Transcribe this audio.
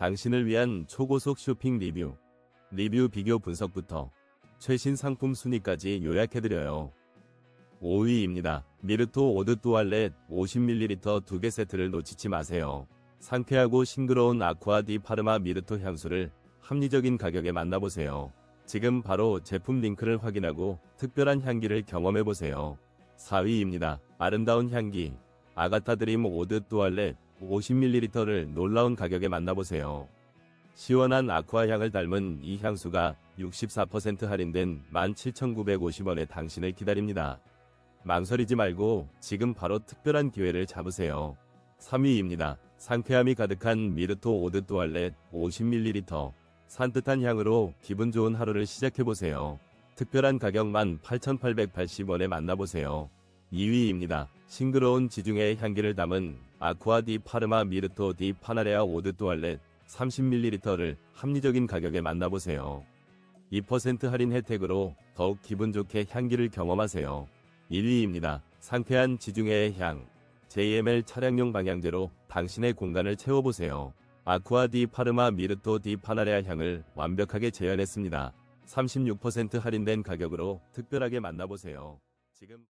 당신을 위한 초고속 쇼핑 리뷰, 리뷰 비교 분석부터 최신 상품 순위까지 요약해드려요. 5위입니다. 미르토 오드 또알렛 50ml 2개 세트를 놓치지 마세요. 상쾌하고 싱그러운 아쿠아 디 파르마 미르토 향수를 합리적인 가격에 만나보세요. 지금 바로 제품 링크를 확인하고 특별한 향기를 경험해보세요. 4위입니다. 아름다운 향기 아가타 드림 오드 또알렛 50ml를 놀라운 가격에 만나보세요. 시원한 아쿠아 향을 닮은 이 향수가 64% 할인된 17,950원에 당신을 기다립니다. 망설이지 말고 지금 바로 특별한 기회를 잡으세요. 3위입니다. 상쾌함이 가득한 미르토 오드 또알렛 50ml 산뜻한 향으로 기분 좋은 하루를 시작해보세요. 특별한 가격만 8,880원에 만나보세요. 2위입니다. 싱그러운 지중해의 향기를 담은 아쿠아 디 파르마 미르토 디 파나레아 오드 또알렛 30ml를 합리적인 가격에 만나보세요. 2% 할인 혜택으로 더욱 기분 좋게 향기를 경험하세요. 1위입니다. 상쾌한 지중해의 향. JML 차량용 방향제로 당신의 공간을 채워보세요. 아쿠아 디 파르마 미르토 디 파나레아 향을 완벽하게 재현했습니다. 36% 할인된 가격으로 특별하게 만나보세요. 지금